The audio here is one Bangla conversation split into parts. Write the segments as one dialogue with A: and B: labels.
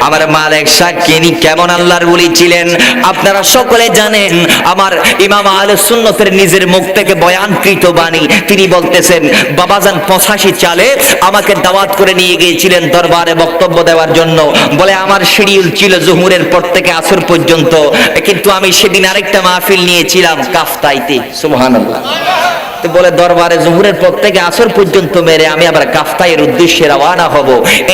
A: আমার মালিক তিনি কেমন আল্লাহর বলি ছিলেন? আপনারা সকলে জানেন, আমার ইমাম আল সুন্নতের নিজের মুখ থেকে বয়ানকৃত বাণী। তিনি বলতেছেন, বাবাজান পঁচাশি চালে আমাকে দাওয়াত করে নিয়ে গিয়েছিলেন দরবারে বক্তব্য দেওয়ার জন্য। বলে, আমার শিডিউল ছিল জহুরের পর থেকে আসর পর্যন্ত। কিন্তু আমি সেদিন আরেকটা মাহফিল নিয়েছিলাম কাফতাইতে। সুবহানাল্লাহ। তো বলে দরবারে জহুরের পর থেকে আসর পর্যন্ত মেরে আমি আবার কাফতাইয়ের উদ্দেশ্যে রওয়ানা হব।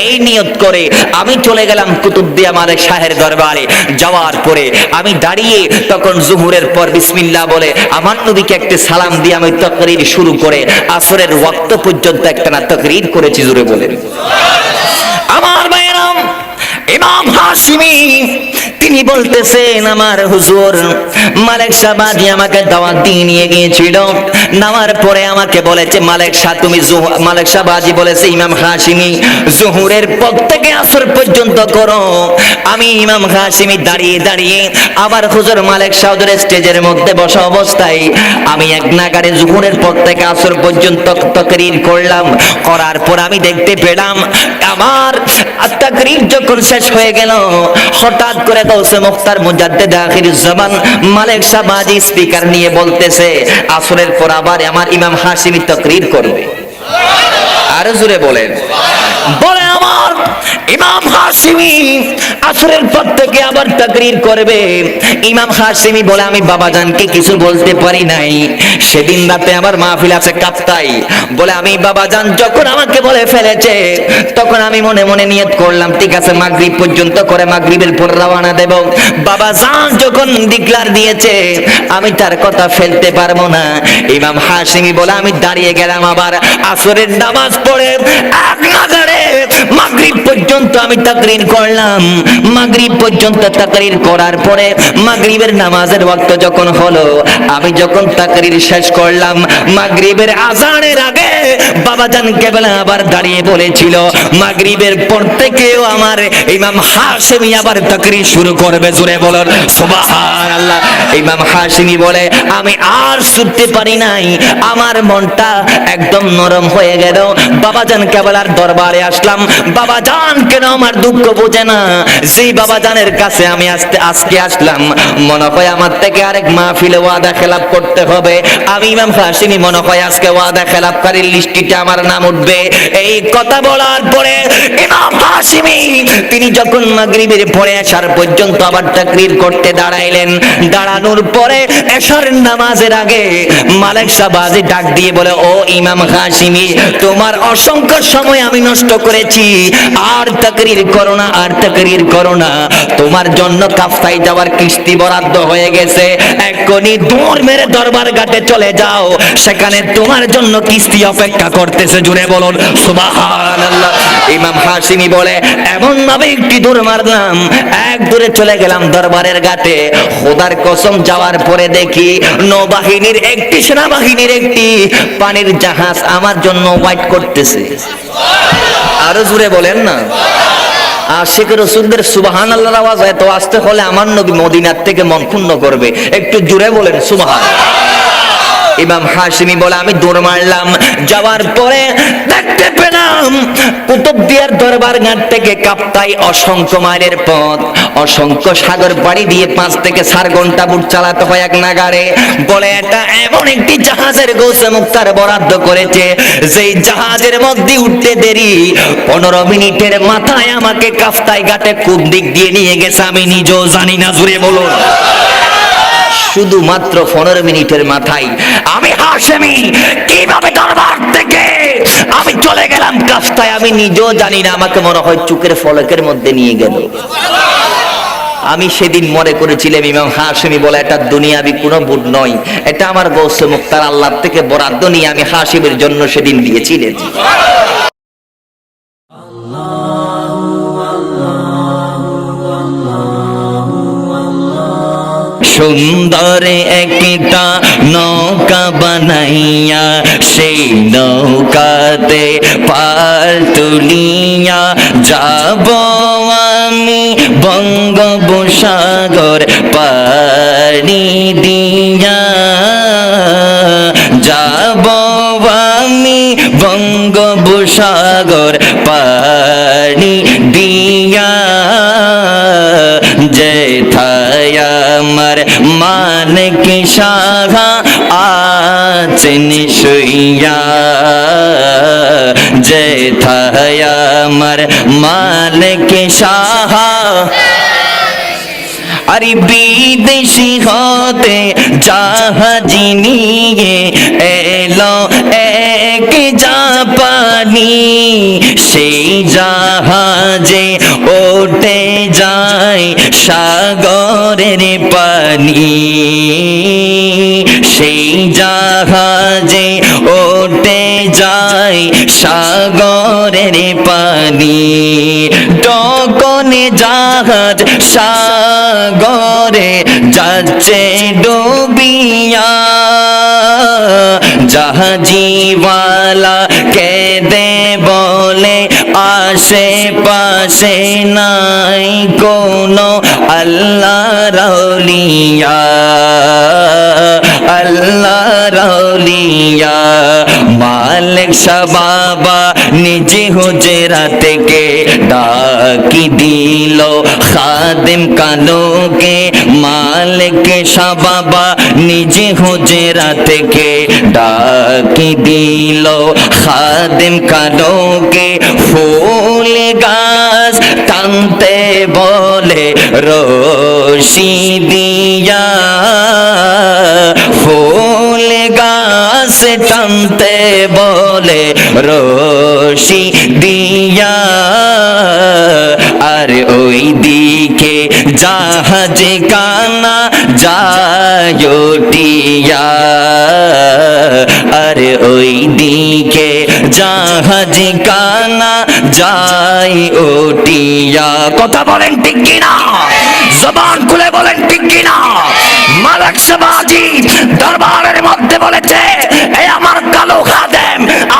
A: এই নিয়ত করে আমি চলে গেলাম কুতুবদিয়া মালিক শাহের দরবারে। যাওয়ার পরে আমি দাঁড়িয়ে তখন জহুরের পর বিসমিল্লাহ বলে, আমার নবীকে একটা সালাম দিয়ে আমি তকরির শুরু করে আসরের ওয়াক্ত পর্যন্ত একটা না তকরির করেছি জুড়ে বলেন আমার ইমাম হাসিমি তিনি বলতেছেন, আমার হুজুর, মালিক সাবাদি আমাকে দাওয়াত দিয়ে নিয়ে গিয়েছিল। নামার পরে আমাকে বলেছে, মালিক শাহ তুমি মালিক সাবাজি বলেছে, ইমাম হাসিমি জহুরের পর থেকে আসর পর্যন্ত করো। আমি ইমাম হাসিমি দাঁড়িয়ে দাঁড়িয়ে আবার হুজুর মালিক সাউদের স্টেজের মধ্যে বসা অবস্থায় আমি এক নাগারে জুহুরের থেকে আসর পর্যন্ত তকরির করলাম। করার পর আমি দেখতে পেলাম আমার তাকরির যখন শেষ হয়ে গেল, হঠাৎ করে গৌসে মুখতার মুজাদ্দেদ আখির জামান মালিক সাবাজি স্পিকার নিয়ে বলতেছে, আসরের পর আবার আমার ইমাম হাসিমি তকরির করবে। আর জোরে বলেন। বলে আমার ইমাম হাসিমি আসরের পর থেকে আবার তাকরির করবে। ইমাম হাসিমি বলে, আমি বাবাজানকে কিছু বলতে পারি নাই। সেদিন রাতে আমার মাহফিল আছে কাপ্তাই। বলে, আমি বাবাজান যখন আমাকে বলে ফেলেছে, তখন আমি মনে মনে নিয়ত করলাম, ঠিক আছে, মাগরিব পর্যন্ত করে মাগরিবের পর রওনা দেব। বাবাজান যখন ডিক্লার দিয়েছে, আমি তার কথা ফেলতে পারব না। ইমাম হাসিমি বলে, আমি দাঁড়িয়ে গেলাম আবার আসরের নামাজ পড়ে। পর্যন্ত আমি তাকরির করলাম। মাগরিব পর্যন্ত তাকরির করার পরে মাগরিবের নামাজের ওয়াক্ত যখন হলো, আমি যখন তাকরির শেষ করলাম, মাগরিবের আজানের আগে বাবাজান কেবল আবার দাঁড়িয়ে বলেছিল, মাগরিবের পর থেকেও আমার ইমাম হাসিমি আবার তাকরির শুরু করবে। জোরে বলুন, সুবহানাল্লাহ। ইমাম হাসিমি বলে, আমি আর শুনতে পারি নাই। আমার মনটা একদম নরম হয়ে গেল। বাবাজান কেবল আর দরবারে আসলাম। বাবাজান কেন আমার দুঃখ বোঝে না? যেই বাবাজানের কাছে আমি আজকে আজকে আসলাম, মনে হয় আমার থেকে আরেক মাহফিলে ওয়াদা খেলাপ করতে হবে। আমি ইমাম হাসিমি মনে হয় আজকে ওয়াদা খেলাপকারীর লিস্টিতে আমার নাম উঠবে। এই কথা বলার পরে ইমাম হাসিমি তিনি যখন মাগরিবের পরে আসার পর্যন্ত আবার তাকরির করতে দাঁড়াইলেন। দাঁড়ানোর পরে এশার নামাজের আগে মালিক সাবাজি ডাক দিয়ে বলে, ও ইমাম হাসিমি তোমার অসংখ্য সময় আমি নষ্ট করেছি। আর তাকরির করো না আর তাকরির করো না তোমার জন্য কাফতাই যাওয়ার কিস্তি বরাদ্দ হয়ে গেছে। এক্ষুনি দৌড় মেরে দরবার ঘাটে চলে যাও। সেখানে তোমার জন্য কিস্তি অপেক্ষা করতেছে জুড়ে বলুন, সুবহানাল্লাহ। ইমাম হাসিমি বলে এমন ভাবে একটি দূর মারলাম, এক দূরে চলে গেলাম দরবারের ঘাটে। খোদার কসম যাওয়ার পরে দেখি নৌবাহিনীর একটি, সেনাবাহিনীর একটি পানির জাহাজ আমার জন্য ওয়াইট করতেছে। আরও জুড়ে বলেন না। আশিক রসুলদের সুবাহান আল্লাহর আওয়াজ এত আসতে হলে আমার নবী মদিনার থেকে মন ক্ষুণ্ণ করবে। একটু জুড়ে বলেন, সুবাহান। ইমাম হাসিমি বলে, আমি দৌড় মারলাম। যাওয়ার পরে দেখতে পেলাম কুতুবদিয়ার দরবার ঘাট থেকে কাপ্তাই অসংখ্য মাইলের পথ, অসংখ্য সাগর বাড়ি দিয়ে পাঁচ থেকে চার ঘণ্টা বুট চালাতে হয় এক নাগারে। বলে, এটা এমন একটি জাহাজের গৌসে মুক্তার বরাদ্দ করেছে, যেই জাহাজের মধ্যে উঠতে দেরি। পনেরো মিনিটের মাথায় আমাকে কাফতাই ঘাটে কোন দিক দিয়ে নিয়ে গেছে, আমি নিজেও জানি না জুড়ে বলুন। শুধুমাত্র পনেরো মিনিটের মাথায়। আমি হাসেমি, কীভাবে দরবার থেকে আমি চলে গেলাম? কাস্তায় আমি নিজেও জানি না, আমাকে মনে হয় চুকের ফলকের মধ্যে নিয়ে গেল। আমি সেদিন মনে করেছিলাম, ইমাম হাসিমি বলে, এটা দুনিয়াবি কোনো বুট নয়। এটা আমার গৌসে মুক্তার আল্লাহ থেকে বরাদ্দ নিয়ে আমি হাসিমের জন্য সেদিন দিয়েছিলেন। সুন্দর একটা নৌকা বানাইয়া সেই নৌকাতে পার তুলিয়া যাব আমি বঙ্গোপসাগর পাড়ি দিয়া। যাব আমি বঙ্গোপসাগর পাড়ি দিয়া। আমার মানিক সাহা আছেন শুইয়া যে থায় আমার মালিক সাহা আরে বিদেশি হতে জাহাজ নিয়ে এলো এক জাপানি সেই জাহাজে ওটে যা যায় সাগরের পানি। সেই জাহাজে ওঠে যায় সাগরের পানি। টকনে জাহাজ সাগরে যাচ্ছে ডুবিয়া। জাহাজিওয়ালা আশে পাশে নাই কোনো আল্লাহ রলিয়া আল্লাহ রলিয়া মালিক বাবা নিজে হুজরা থেকে ডাকি দিল, খাদেম কালোকে মালিক বাবা নিজে হুজরা থেকে ডাকি দিল, খাদেম কালোকে ফুল গাছ টানতে বলে রশি দিয়া, ফুল গাছ টানতে বলে, রশি দিয়া, আর ওই দিকে জাহাজ কানা যায়টিয়া আর ওই দিকে জাহাজ কানা যাই ওটিয়া কথা বলেন ঠিক কিনা? জবান খুলে বলেন ঠিক কিনা? মালাক সমাজি দরবারের মধ্যে বলেছে এই আমার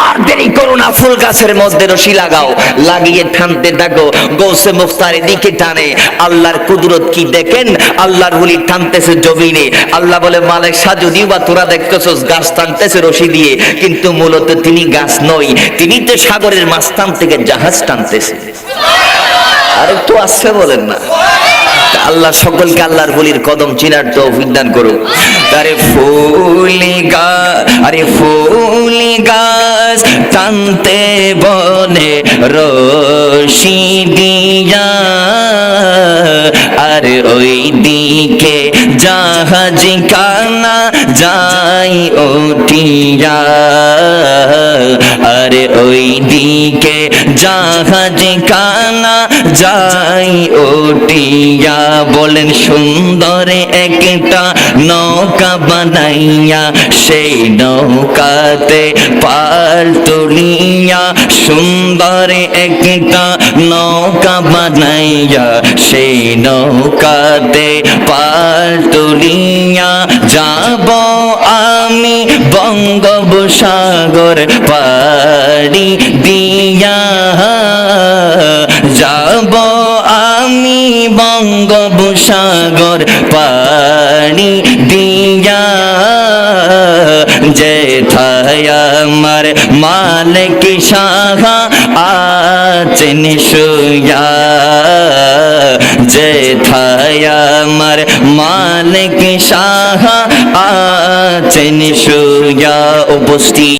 A: আর দেরি করো না, ফুল গাছের মধ্যে রশি লাগাও। লাগিয়ে টানতে থাকো, গৌসে মুখতার দিকে টানে। আল্লাহর কুদরত কি দেখেন? আল্লাহর বলি টানতেছে জমিনে। আল্লাহ বলে, মালিক শাহ যদিও বা তোরা দেখতেছস, গাছ টানতেছে রশি দিয়ে। কিন্তু মূলত তিনি গাছ নই তিনি তো সাগরের মাঝখান থেকে জাহাজ টানতেছে। আর একটু আসছে বলেন না। আল্লাহ সকলকে আল্লাহর বলির কদম চিনার তো অভিজ্ঞান করুক। আরে ফুলি আরে ফুলি গাছ টানতে বনে রশি দিয়া। আর ওই দিকে জাহাজ কানা যাই ওটিয়া। আর ওই দিকে জাহাজ কানা যাই ওটিয়া। বলেন সুন্দর একটা নৌকা বানাইয়া, সেই নৌকাতে পার তুলিয়া সুন্দর একটা নৌকা বানাইয়া, সেই নৌকাতে পার তুলিয়া যাব আমি বঙ্গোপসাগর পাড়ি দিয়া। যাব আমি বঙ্গোপসাগর পাড়ি দিয়া। যেথায় আমার মালিক সাহা আছেন শুয়া। যেথায় আমার মালিক সাহা আছেন শুয়া উপস্থিত